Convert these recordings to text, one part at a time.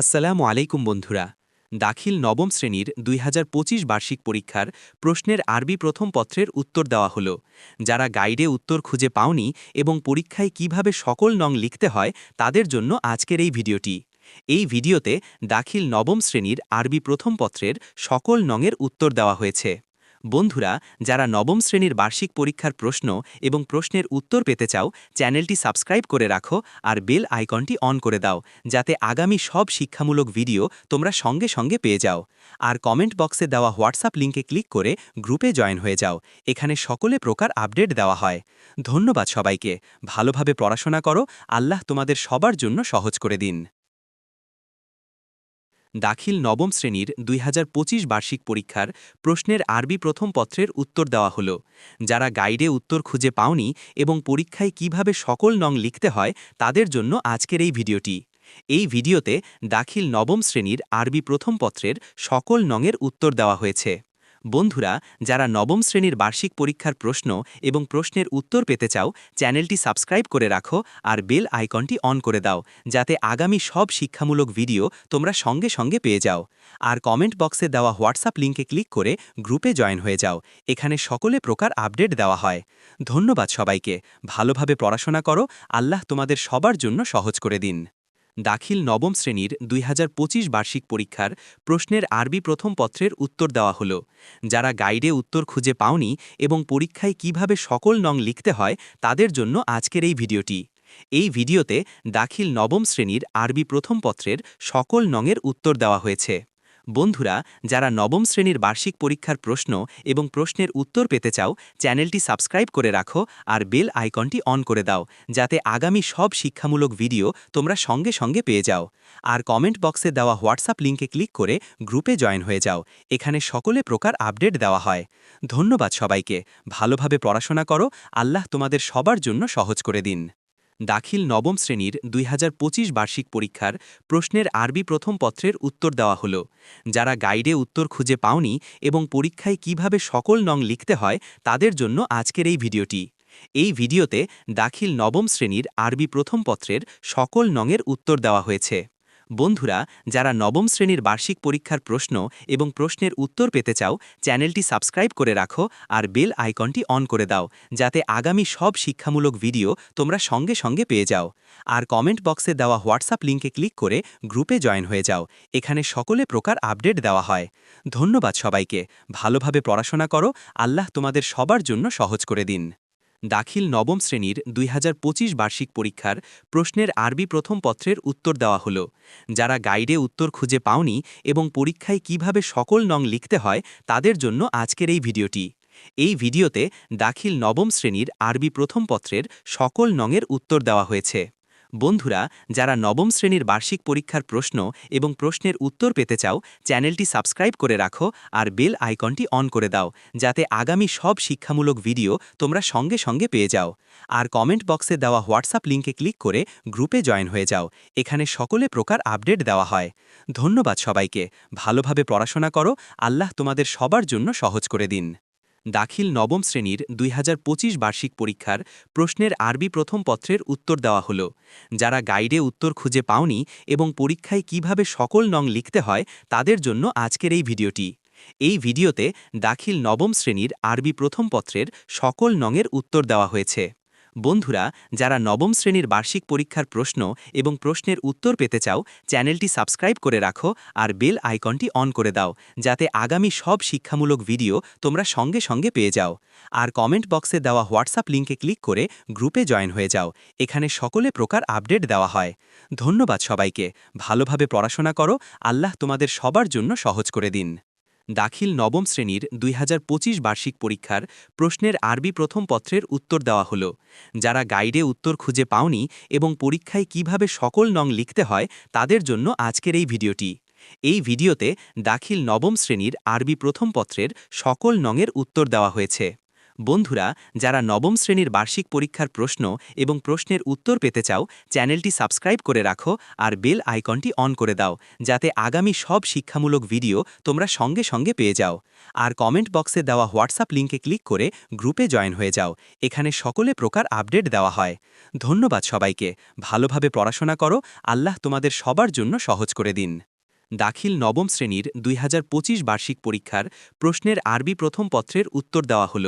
আসসালামু আলাইকুম বন্ধুরা। দাখিল নবম শ্রেণির দুই হাজার পঁচিশ বার্ষিক পরীক্ষার প্রশ্নের আরবি প্রথম পত্রের উত্তর দেওয়া হল। যারা গাইডে উত্তর খুঁজে পাওনি এবং পরীক্ষায় কীভাবে সকল নং লিখতে হয় তাদের জন্য আজকের এই ভিডিওটি। এই ভিডিওতে দাখিল নবম শ্রেণির আরবি প্রথম পত্রের সকল নংয়ের উত্তর দেওয়া হয়েছে। বন্ধুরা, যারা নবম শ্রেণির বার্ষিক পরীক্ষার প্রশ্ন এবং প্রশ্নের উত্তর পেতে চাও, চ্যানেলটি সাবস্ক্রাইব করে রাখো আর বেল আইকনটি অন করে দাও, যাতে আগামী সব শিক্ষামূলক ভিডিও তোমরা সঙ্গে সঙ্গে পেয়ে যাও। আর কমেন্ট বক্সে দেওয়া হোয়াটসঅ্যাপ লিঙ্কে ক্লিক করে গ্রুপে জয়েন হয়ে যাও। এখানে সকলে প্রকার আপডেট দেওয়া হয়। ধন্যবাদ সবাইকে। ভালোভাবে পড়াশোনা করো। আল্লাহ তোমাদের সবার জন্য সহজ করে দিন। দাখিল নবম শ্রেণির দুই হাজার পঁচিশ বার্ষিক পরীক্ষার প্রশ্নের আরবি প্রথম পত্রের উত্তর দেওয়া হলো। যারা গাইডে উত্তর খুঁজে পাওনি এবং পরীক্ষায় কীভাবে সকল নং লিখতে হয় তাদের জন্য আজকের এই ভিডিওটি। এই ভিডিওতে দাখিল নবম শ্রেণির আরবি প্রথম পত্রের সকল নঙের উত্তর দেওয়া হয়েছে। বন্ধুরা, যারা নবম শ্রেণির বার্ষিক পরীক্ষার প্রশ্ন এবং প্রশ্নের উত্তর পেতে চাও, চ্যানেলটি সাবস্ক্রাইব করে রাখো আর বেল আইকনটি অন করে দাও, যাতে আগামী সব শিক্ষামূলক ভিডিও তোমরা সঙ্গে সঙ্গে পেয়ে যাও। আর কমেন্ট বক্সে দেওয়া হোয়াটসঅ্যাপ লিঙ্কে ক্লিক করে গ্রুপে জয়েন হয়ে যাও। এখানে সকলে প্রকার আপডেট দেওয়া হয়। ধন্যবাদ সবাইকে। ভালোভাবে পড়াশোনা করো। আল্লাহ তোমাদের সবার জন্য সহজ করে দিন। দাখিল নবম শ্রেণির দুই হাজার পঁচিশ বার্ষিক পরীক্ষার প্রশ্নের আরবি প্রথম পত্রের উত্তর দেওয়া হল। যারা গাইডে উত্তর খুঁজে পাওনি এবং পরীক্ষায় কীভাবে সকল নং লিখতে হয় তাদের জন্য আজকের এই ভিডিওটি। এই ভিডিওতে দাখিল নবম শ্রেণির আরবি প্রথম পত্রের সকল নঙের উত্তর দেওয়া হয়েছে। বন্ধুরা, যারা নবম শ্রেণির বার্ষিক পরীক্ষার প্রশ্ন এবং প্রশ্নের উত্তর পেতে চাও, চ্যানেলটি সাবস্ক্রাইব করে রাখো আর বেল আইকনটি অন করে দাও, যাতে আগামী সব শিক্ষামূলক ভিডিও তোমরা সঙ্গে সঙ্গে পেয়ে যাও। আর কমেন্ট বক্সে দেওয়া হোয়াটসঅ্যাপ লিঙ্কে ক্লিক করে গ্রুপে জয়েন হয়ে যাও। এখানে সকলে প্রকার আপডেট দেওয়া হয়। ধন্যবাদ সবাইকে। ভালোভাবে পড়াশোনা করো। আল্লাহ তোমাদের সবার জন্য সহজ করে দিন। দাখিল নবম শ্রেণির দুই হাজার পঁচিশ বার্ষিক পরীক্ষার প্রশ্নের আরবি প্রথম পত্রের উত্তর দেওয়া হল। যারা গাইডে উত্তর খুঁজে পাওনি এবং পরীক্ষায় কীভাবে সকল নং লিখতে হয় তাদের জন্য আজকের এই ভিডিওটি। এই ভিডিওতে দাখিল নবম শ্রেণির আরবি প্রথম পত্রের সকল নংয়ের উত্তর দেওয়া হয়েছে। বন্ধুরা, যারা নবম শ্রেণির বার্ষিক পরীক্ষার প্রশ্ন এবং প্রশ্নের উত্তর পেতে চাও, চ্যানেলটি সাবস্ক্রাইব করে রাখো আর বেল আইকনটি অন করে দাও, যাতে আগামী সব শিক্ষামূলক ভিডিও তোমরা সঙ্গে সঙ্গে পেয়ে যাও। আর কমেন্ট বক্সে দেওয়া হোয়াটসঅ্যাপ লিঙ্কে ক্লিক করে গ্রুপে জয়েন হয়ে যাও। এখানে সকলে প্রকার আপডেট দেওয়া হয়। ধন্যবাদ সবাইকে। ভালোভাবে পড়াশোনা করো। আল্লাহ তোমাদের সবার জন্য সহজ করে দিন। দাখিল নবম শ্রেণির দুই হাজার পঁচিশ বার্ষিক পরীক্ষার প্রশ্নের আরবি প্রথম পত্রের উত্তর দেওয়া হল। যারা গাইডে উত্তর খুঁজে পাওনি এবং পরীক্ষায় কীভাবে সকল নং লিখতে হয় তাদের জন্য আজকের এই ভিডিওটি। এই ভিডিওতে দাখিল নবম শ্রেণির আরবি প্রথম পত্রের সকল নঙের উত্তর দেওয়া হয়েছে। বন্ধুরা, যারা নবম শ্রেণির বার্ষিক পরীক্ষার প্রশ্ন এবং প্রশ্নের উত্তর পেতে চাও, চ্যানেলটি সাবস্ক্রাইব করে রাখো আর বেল আইকনটি অন করে দাও, যাতে আগামী সব শিক্ষামূলক ভিডিও তোমরা সঙ্গে সঙ্গে পেয়ে যাও। আর কমেন্ট বক্সে দেওয়া হোয়াটসঅ্যাপ লিঙ্কে ক্লিক করে গ্রুপে জয়েন হয়ে যাও। এখানে সকলে প্রকার আপডেট দেওয়া হয়। ধন্যবাদ সবাইকে। ভালোভাবে পড়াশোনা করো। আল্লাহ তোমাদের সবার জন্য সহজ করে দিন। দাখিল নবম শ্রেণির দুই হাজার পঁচিশ বার্ষিক পরীক্ষার প্রশ্নের আরবি প্রথম পত্রের উত্তর দেওয়া হল। যারা গাইডে উত্তর খুঁজে পাওনি এবং পরীক্ষায় কীভাবে সকল নং লিখতে হয় তাদের জন্য আজকের এই ভিডিওটি। এই ভিডিওতে দাখিল নবম শ্রেণির আরবি প্রথম পত্রের সকল নঙের উত্তর দেওয়া হয়েছে। বন্ধুরা, যারা নবম শ্রেণির বার্ষিক পরীক্ষার প্রশ্ন এবং প্রশ্নের উত্তর পেতে চাও, চ্যানেলটি সাবস্ক্রাইব করে রাখো আর বেল আইকনটি অন করে দাও, যাতে আগামী সব শিক্ষামূলক ভিডিও তোমরা সঙ্গে সঙ্গে পেয়ে যাও। আর কমেন্ট বক্সে দেওয়া হোয়াটসঅ্যাপ লিঙ্কে ক্লিক করে গ্রুপে জয়েন হয়ে যাও। এখানে সকলে প্রকার আপডেট দেওয়া হয়। ধন্যবাদ সবাইকে। ভালোভাবে পড়াশোনা করো। আল্লাহ তোমাদের সবার জন্য সহজ করে দিন। দাখিল নবম শ্রেণির দুই হাজার পঁচিশ বার্ষিক পরীক্ষার প্রশ্নের আরবি প্রথম পত্রের উত্তর দেওয়া হল। যারা গাইডে উত্তর খুঁজে পাওনি এবং পরীক্ষায় কীভাবে সকল নং লিখতে হয় তাদের জন্য আজকের এই ভিডিওটি। এই ভিডিওতে দাখিল নবম শ্রেণির আরবি প্রথম পত্রের সকল নঙের উত্তর দেওয়া হয়েছে। বন্ধুরা, যারা নবম শ্রেণির বার্ষিক পরীক্ষার প্রশ্ন এবং প্রশ্নের উত্তর পেতে চাও, চ্যানেলটি সাবস্ক্রাইব করে রাখো আর বেল আইকনটি অন করে দাও, যাতে আগামী সব শিক্ষামূলক ভিডিও তোমরা সঙ্গে সঙ্গে পেয়ে যাও। আর কমেন্ট বক্সে দেওয়া হোয়াটসঅ্যাপ লিঙ্কে ক্লিক করে গ্রুপে জয়েন হয়ে যাও। এখানে সকলে প্রকার আপডেট দেওয়া হয়। ধন্যবাদ সবাইকে। ভালোভাবে পড়াশোনা করো। আল্লাহ তোমাদের সবার জন্য সহজ করে দিন। দাখিল নবম শ্রেণির দুই হাজার পঁচিশ বার্ষিক পরীক্ষার প্রশ্নের আরবি প্রথম পত্রের উত্তর দেওয়া হল।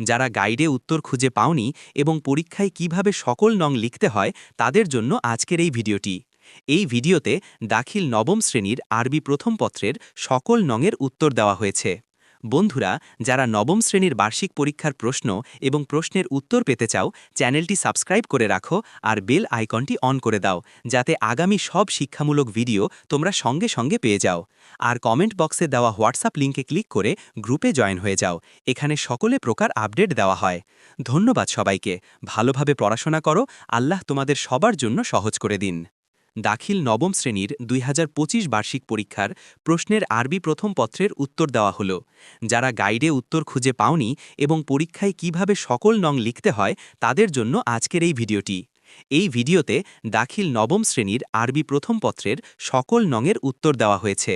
যারা গাইডে উত্তর খুঁজে পাওনি এবং পরীক্ষায় কীভাবে সকল নং লিখতে হয় তাদের জন্য আজকের এই ভিডিওটি। এই ভিডিওতে দাখিল নবম শ্রেণির আরবি প্রথম পত্রের সকল নঙের উত্তর দেওয়া হয়েছে। বন্ধুরা, যারা নবম শ্রেণির বার্ষিক পরীক্ষার প্রশ্ন এবং প্রশ্নের উত্তর পেতে চাও, চ্যানেলটি সাবস্ক্রাইব করে রাখো আর বেল আইকনটি অন করে দাও, যাতে আগামী সব শিক্ষামূলক ভিডিও তোমরা সঙ্গে সঙ্গে পেয়ে যাও। আর কমেন্ট বক্সে দেওয়া হোয়াটসঅ্যাপ লিঙ্কে ক্লিক করে গ্রুপে জয়েন হয়ে যাও। এখানে সকলে প্রকার আপডেট দেওয়া হয়। ধন্যবাদ সবাইকে। ভালোভাবে পড়াশোনা করো। আল্লাহ তোমাদের সবার জন্য সহজ করে দিন। দাখিল নবম শ্রেণির দুই হাজার পঁচিশ বার্ষিক পরীক্ষার প্রশ্নের আরবি প্রথম পত্রের উত্তর দেওয়া হল। যারা গাইডে উত্তর খুঁজে পাওনি এবং পরীক্ষায় কীভাবে সকল নং লিখতে হয় তাদের জন্য আজকের এই ভিডিওটি। এই ভিডিওতে দাখিল নবম শ্রেণির আরবি প্রথম পত্রের সকল নঙের উত্তর দেওয়া হয়েছে।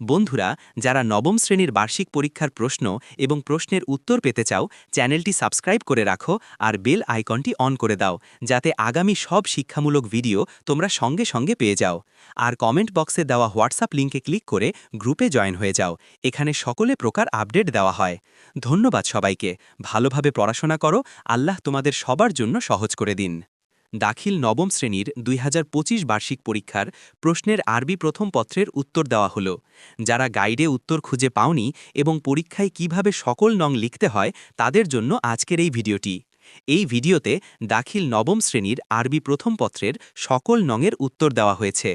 বন্ধুরা, যারা নবম শ্রেণির বার্ষিক পরীক্ষার প্রশ্ন এবং প্রশ্নের উত্তর পেতে চাও, চ্যানেলটি সাবস্ক্রাইব করে রাখো আর বেল আইকনটি অন করে দাও, যাতে আগামী সব শিক্ষামূলক ভিডিও তোমরা সঙ্গে সঙ্গে পেয়ে যাও। আর কমেন্ট বক্সে দেওয়া হোয়াটসঅ্যাপ লিঙ্কে ক্লিক করে গ্রুপে জয়েন হয়ে যাও। এখানে সকলে প্রকার আপডেট দেওয়া হয়। ধন্যবাদ সবাইকে। ভালোভাবে পড়াশোনা করো। আল্লাহ তোমাদের সবার জন্য সহজ করে দিন। দাখিল নবম শ্রেণির দুই হাজার পঁচিশ বার্ষিক পরীক্ষার প্রশ্নের আরবি প্রথম পত্রের উত্তর দেওয়া হল। যারা গাইডে উত্তর খুঁজে পাওনি এবং পরীক্ষায় কীভাবে সকল নং লিখতে হয় তাদের জন্য আজকের এই ভিডিওটি। এই ভিডিওতে দাখিল নবম শ্রেণির আরবি প্রথম পত্রের সকল নঙের উত্তর দেওয়া হয়েছে।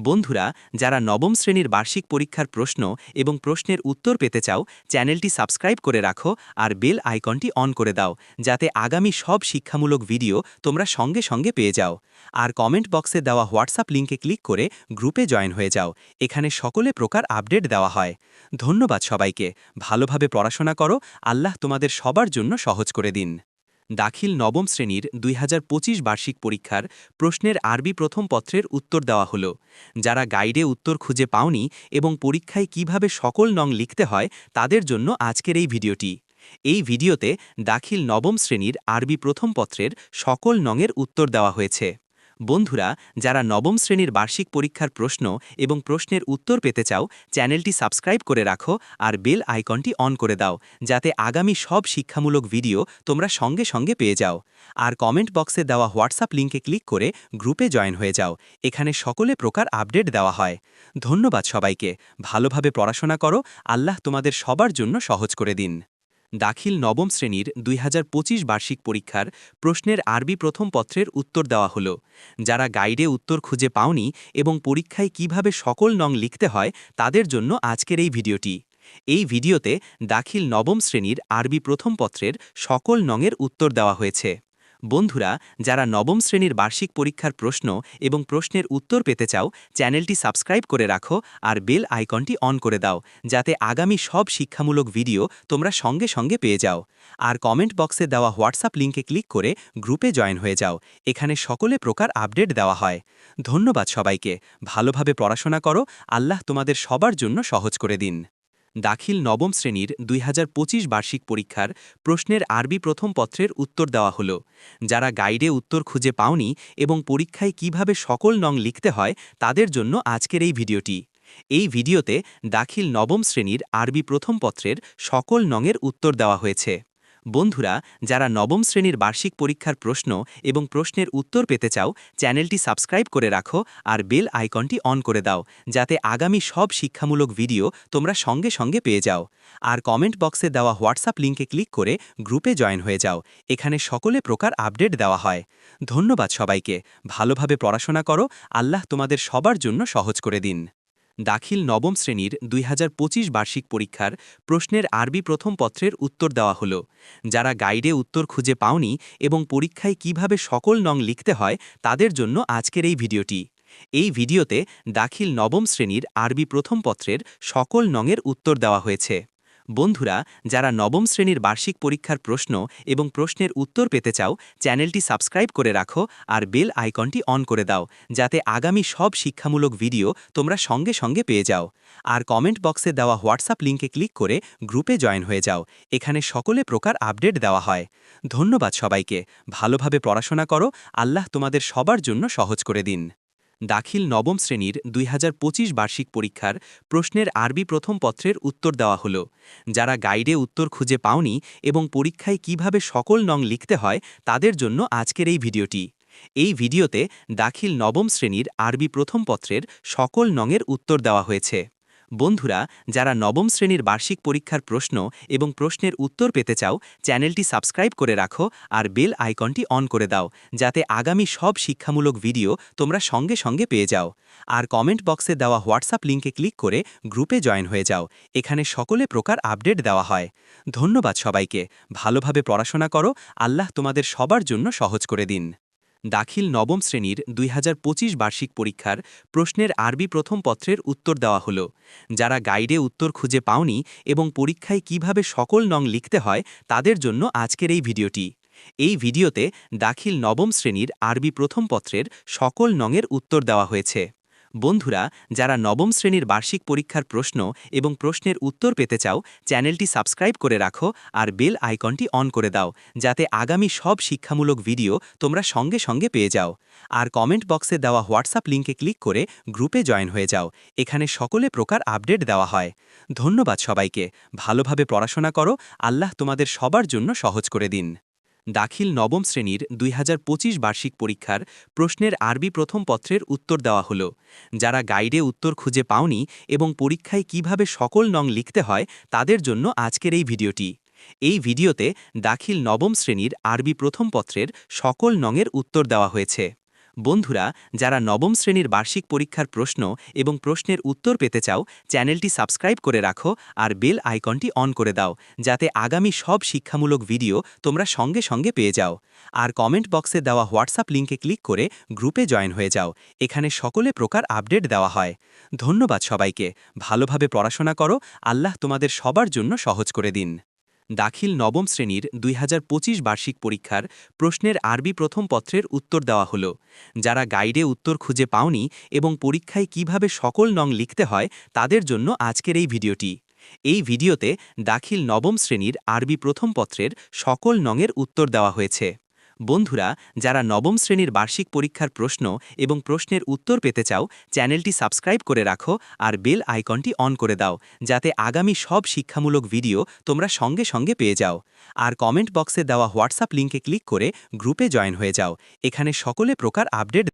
বন্ধুরা, যারা নবম শ্রেণির বার্ষিক পরীক্ষার প্রশ্ন এবং প্রশ্নের উত্তর পেতে চাও, চ্যানেলটি সাবস্ক্রাইব করে রাখো আর বেল আইকনটি অন করে দাও, যাতে আগামী সব শিক্ষামূলক ভিডিও তোমরা সঙ্গে সঙ্গে পেয়ে যাও। আর কমেন্ট বক্সে দেওয়া হোয়াটসঅ্যাপ লিঙ্কে ক্লিক করে গ্রুপে জয়েন হয়ে যাও। এখানে সকলে প্রকার আপডেট দেওয়া হয়। ধন্যবাদ সবাইকে। ভালোভাবে পড়াশোনা করো। আল্লাহ তোমাদের সবার জন্য সহজ করে দিন। দাখিল নবম শ্রেণির দুই হাজার পঁচিশ বার্ষিক পরীক্ষার প্রশ্নের আরবি প্রথম পত্রের উত্তর দেওয়া হল। যারা গাইডে উত্তর খুঁজে পাওনি এবং পরীক্ষায় কীভাবে সকল নং লিখতে হয় তাদের জন্য আজকের এই ভিডিওটি। এই ভিডিওতে দাখিল নবম শ্রেণির আরবি প্রথম পত্রের সকল নংয়ের উত্তর দেওয়া হয়েছে। বন্ধুরা, যারা নবম শ্রেণির বার্ষিক পরীক্ষার প্রশ্ন এবং প্রশ্নের উত্তর পেতে চাও, চ্যানেলটি সাবস্ক্রাইব করে রাখো আর বেল আইকনটি অন করে দাও, যাতে আগামী সব শিক্ষামূলক ভিডিও তোমরা সঙ্গে সঙ্গে পেয়ে যাও। আর কমেন্ট বক্সে দেওয়া হোয়াটসঅ্যাপ লিঙ্কে ক্লিক করে গ্রুপে জয়েন হয়ে যাও। এখানে সকলে প্রকার আপডেট দেওয়া হয়। ধন্যবাদ সবাইকে। ভালোভাবে পড়াশোনা করো। আল্লাহ তোমাদের সবার জন্য সহজ করে দিন। দাখিল নবম শ্রেণির দুই হাজার পঁচিশ বার্ষিক পরীক্ষার প্রশ্নের আরবি প্রথম পত্রের উত্তর দেওয়া হল। যারা গাইডে উত্তর খুঁজে পাওনি এবং পরীক্ষায় কীভাবে সকল নং লিখতে হয় তাদের জন্য আজকের এই ভিডিওটি। এই ভিডিওতে দাখিল নবম শ্রেণির আরবি প্রথম পত্রের সকল নঙের উত্তর দেওয়া হয়েছে। বন্ধুরা, যারা নবম শ্রেণির বার্ষিক পরীক্ষার প্রশ্ন এবং প্রশ্নের উত্তর পেতে চাও, চ্যানেলটি সাবস্ক্রাইব করে রাখো আর বেল আইকনটি অন করে দাও, যাতে আগামী সব শিক্ষামূলক ভিডিও তোমরা সঙ্গে সঙ্গে পেয়ে যাও। আর কমেন্ট বক্সে দেওয়া হোয়াটসঅ্যাপ লিঙ্কে ক্লিক করে গ্রুপে জয়েন হয়ে যাও। এখানে সকলে প্রকার আপডেট দেওয়া হয়। ধন্যবাদ সবাইকে। ভালোভাবে পড়াশোনা করো। আল্লাহ তোমাদের সবার জন্য সহজ করে দিন। দাখিল নবম শ্রেণির দুই হাজার পঁচিশ বার্ষিক পরীক্ষার প্রশ্নের আরবি প্রথম পত্রের উত্তর দেওয়া হল। যারা গাইডে উত্তর খুঁজে পাওনি এবং পরীক্ষায় কীভাবে সকল নং লিখতে হয় তাদের জন্য আজকের এই ভিডিওটি। এই ভিডিওতে দাখিল নবম শ্রেণির আরবি প্রথম পত্রের সকল নঙের উত্তর দেওয়া হয়েছে। বন্ধুরা, যারা নবম শ্রেণির বার্ষিক পরীক্ষার প্রশ্ন এবং প্রশ্নের উত্তর পেতে চাও, চ্যানেলটি সাবস্ক্রাইব করে রাখো আর বেল আইকনটি অন করে দাও, যাতে আগামী সব শিক্ষামূলক ভিডিও তোমরা সঙ্গে সঙ্গে পেয়ে যাও। আর কমেন্ট বক্সে দেওয়া হোয়াটসঅ্যাপ লিঙ্কে ক্লিক করে গ্রুপে জয়েন হয়ে যাও। এখানে সকলে প্রকার আপডেট দেওয়া হয়। ধন্যবাদ সবাইকে। ভালোভাবে পড়াশোনা করো। আল্লাহ তোমাদের সবার জন্য সহজ করে দিন। দাখিল নবম শ্রেণির দুই হাজার পঁচিশ বার্ষিক পরীক্ষার প্রশ্নের আরবি প্রথম পত্রের উত্তর দেওয়া হল। যারা গাইডে উত্তর খুঁজে পাওনি এবং পরীক্ষায় কীভাবে সকল নং লিখতে হয় তাদের জন্য আজকের এই ভিডিওটি। এই ভিডিওতে দাখিল নবম শ্রেণির আরবি প্রথম পত্রের সকল নঙের উত্তর দেওয়া হয়েছে। বন্ধুরা, যারা নবম শ্রেণির বার্ষিক পরীক্ষার প্রশ্ন এবং প্রশ্নের উত্তর পেতে চাও, চ্যানেলটি সাবস্ক্রাইব করে রাখো আর বেল আইকনটি অন করে দাও, যাতে আগামী সব শিক্ষামূলক ভিডিও তোমরা সঙ্গে সঙ্গে পেয়ে যাও। আর কমেন্ট বক্সে দেওয়া হোয়াটসঅ্যাপ লিঙ্কে ক্লিক করে গ্রুপে জয়েন হয়ে যাও। এখানে সকলে প্রকার আপডেট দেওয়া হয়। ধন্যবাদ সবাইকে। ভালোভাবে পড়াশোনা করো। আল্লাহ তোমাদের সবার জন্য সহজ করে দিন। দাখিল নবম শ্রেণির দুই হাজার পঁচিশ বার্ষিক পরীক্ষার প্রশ্নের আরবি প্রথম পত্রের উত্তর দেওয়া হল। যারা গাইডে উত্তর খুঁজে পাওনি এবং পরীক্ষায় কীভাবে সকল নং লিখতে হয় তাদের জন্য আজকের এই ভিডিওটি। এই ভিডিওতে দাখিল নবম শ্রেণির আরবি প্রথম পত্রের সকল নঙের উত্তর দেওয়া হয়েছে। বন্ধুরা, যারা নবম শ্রেণির বার্ষিক পরীক্ষার প্রশ্ন এবং প্রশ্নের উত্তর পেতে চাও, চ্যানেলটি সাবস্ক্রাইব করে রাখো আর বেল আইকনটি অন করে দাও, যাতে আগামী সব শিক্ষামূলক ভিডিও তোমরা সঙ্গে সঙ্গে পেয়ে যাও। আর কমেন্ট বক্সে দেওয়া হোয়াটসঅ্যাপ লিঙ্কে ক্লিক করে গ্রুপে জয়েন হয়ে যাও। এখানে সকলে প্রকার আপডেট দেওয়া হয়। ধন্যবাদ সবাইকে। ভালোভাবে পড়াশোনা করো। আল্লাহ তোমাদের সবার জন্য সহজ করে দিন। দাখিল নবম শ্রেণির দুই হাজার পঁচিশ বার্ষিক পরীক্ষার প্রশ্নের আরবি প্রথম পত্রের উত্তর দেওয়া হল। যারা গাইডে উত্তর খুঁজে পাওনি এবং পরীক্ষায় কীভাবে সকল নং লিখতে হয় তাদের জন্য আজকের এই ভিডিওটি। এই ভিডিওতে দাখিল নবম শ্রেণির আরবি প্রথম পত্রের সকল নঙের উত্তর দেওয়া হয়েছে। বন্ধুরা, যারা নবম শ্রেণির বার্ষিক পরীক্ষার প্রশ্ন এবং প্রশ্নের উত্তর পেতে চাও, চ্যানেলটি সাবস্ক্রাইব করে রাখো আর বেল আইকনটি অন করে দাও, যাতে আগামী সব শিক্ষামূলক ভিডিও তোমরা সঙ্গে সঙ্গে পেয়ে যাও। আর কমেন্ট বক্সে দেওয়া হোয়াটসঅ্যাপ লিঙ্কে ক্লিক করে গ্রুপে জয়েন হয়ে যাও। এখানে সকলে প্রকার আপডেট দেওয়া হয়। ধন্যবাদ সবাইকে। ভালোভাবে পড়াশোনা করো। আল্লাহ তোমাদের সবার জন্য সহজ করে দিন। দাখিল নবম শ্রেণির দুই হাজার পঁচিশ বার্ষিক পরীক্ষার প্রশ্নের আরবি প্রথম পত্রের উত্তর দেওয়া হল। যারা গাইডে উত্তর খুঁজে পাওনি এবং পরীক্ষায় কীভাবে সকল নং লিখতে হয় তাদের জন্য আজকের এই ভিডিওটি। এই ভিডিওতে দাখিল নবম শ্রেণির আরবি প্রথম পত্রের সকল নঙের উত্তর দেওয়া হয়েছে। বন্ধুরা, যারা নবম শ্রেণির বার্ষিক পরীক্ষার প্রশ্ন এবং প্রশ্নের উত্তর পেতে চাও, চ্যানেলটি সাবস্ক্রাইব করে রাখো আর বেল আইকনটি অন করে দাও, যাতে আগামী সব শিক্ষামূলক ভিডিও তোমরা সঙ্গে সঙ্গে পেয়ে যাও। আর কমেন্ট বক্সে দেওয়া হোয়াটসঅ্যাপ লিঙ্কে ক্লিক করে গ্রুপে জয়েন হয়ে যাও। এখানে সকলে প্রকার আপডেট দেওয়া হয়। ধন্যবাদ সবাইকে। ভালোভাবে পড়াশোনা করো। আল্লাহ তোমাদের সবার জন্য সহজ করে দিন। দাখিল নবম শ্রেণির দুই হাজার পঁচিশ বার্ষিক পরীক্ষার প্রশ্নের আরবি প্রথম পত্রের উত্তর দেওয়া হল। যারা গাইডে উত্তর খুঁজে পাওনি এবং পরীক্ষায় কীভাবে সকল নং লিখতে হয় তাদের জন্য আজকের এই ভিডিওটি। এই ভিডিওতে দাখিল নবম শ্রেণির আরবি প্রথম পত্রের সকল নংয়ের উত্তর দেওয়া হয়েছে। বন্ধুরা, যারা নবম শ্রেণির বার্ষিক পরীক্ষার প্রশ্ন এবং প্রশ্নের উত্তর পেতে চাও, চ্যানেলটি সাবস্ক্রাইব করে রাখো আর বেল আইকনটি অন করে দাও, যাতে আগামী সব শিক্ষামূলক ভিডিও তোমরা সঙ্গে সঙ্গে পেয়ে যাও। আর কমেন্ট বক্সে দেওয়া হোয়াটসঅ্যাপ লিঙ্কে ক্লিক করে গ্রুপে জয়েন হয়ে যাও। এখানে সকলে প্রকার আপডেট